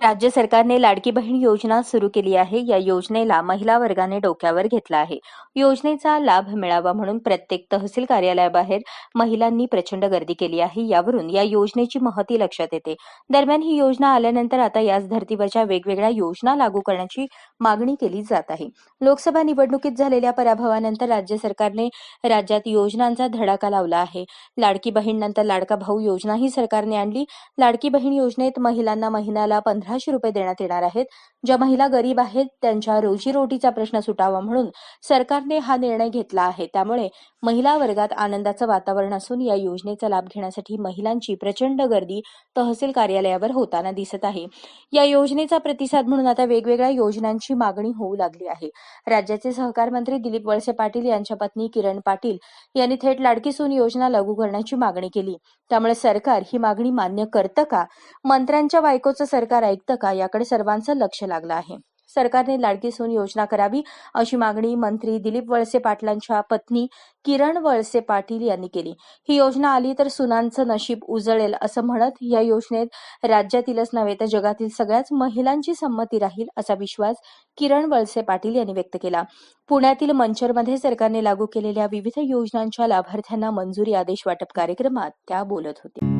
राज्य सरकारने लाडकी बहीण योजना सुरू केली आहे. या योजनेला महिला वर्गाने डोक्यावर घेतला आहे. योजनेचा लाभ मिळावा म्हणून प्रत्येक तहसील कार्यालयाबाहेर महिलांनी प्रचंड गर्दी केली आहे. यावरून या योजनेची महती लक्षात येते. दरम्यान ही योजना आल्यानंतर आता याच धर्तीवरच्या वेगवेगळ्या योजना लागू करण्याची मागणी केली जात आहे. लोकसभा निवडणुकीत झालेल्या पराभवानंतर राज्य सरकारने राज्यात योजनांचा धडाका लावला आहे. लाडकी बहीण नंतर लाडका भाऊ योजनाही सरकारने आणली. लाडकी बहीण योजनेत महिलांना महिन्याला अठराशे रुपये देण्यात येणार आहेत. ज्या महिला गरीब आहेत त्यांच्या रोजीरोटीचा प्रश्न सुटावा म्हणून सरकारने हा निर्णय घेतला आहे. त्यामुळे महिला वर्गात आनंदाचं वातावरण असून या योजनेचा लाभ घेण्यासाठी महिलांची प्रचंड गर्दी तहसील कार्यालयावर होताना दिसत आहे. या योजनेचा प्रतिसाद म्हणून आता वेगवेगळ्या योजनांची मागणी होऊ लागली आहे. राज्याचे सहकार मंत्री दिलीप वळसे पाटील यांच्या पत्नी किरण पाटील यांनी थेट लाडकी सून योजना लागू करण्याची मागणी केली. त्यामुळे सरकार ही मागणी मान्य करतं का? मंत्र्यांच्या बायकोचं सरकार ऐकतं का? याकडे सर्वांचं लक्ष लागलं आहे. सरकारने लाडकी सून योजना करावी अशी मागणी मंत्री दिलीप वळसे पाटलांच्या पत्नी किरण वळसे पाटील यांनी केली. ही योजना आली तर सुनांचं नशीब उजळेल असं म्हणत या योजनेत राज्यातीलच नव्हे तर जगातील सगळ्याच महिलांची संमती राहील असा विश्वास किरण वळसे पाटील यांनी व्यक्त केला. पुण्यातील मंचरमध्ये सरकारने लागू केलेल्या विविध योजनांच्या लाभार्थ्यांना मंजुरी आदेश वाटप कार्यक्रमात त्या बोलत होत्या.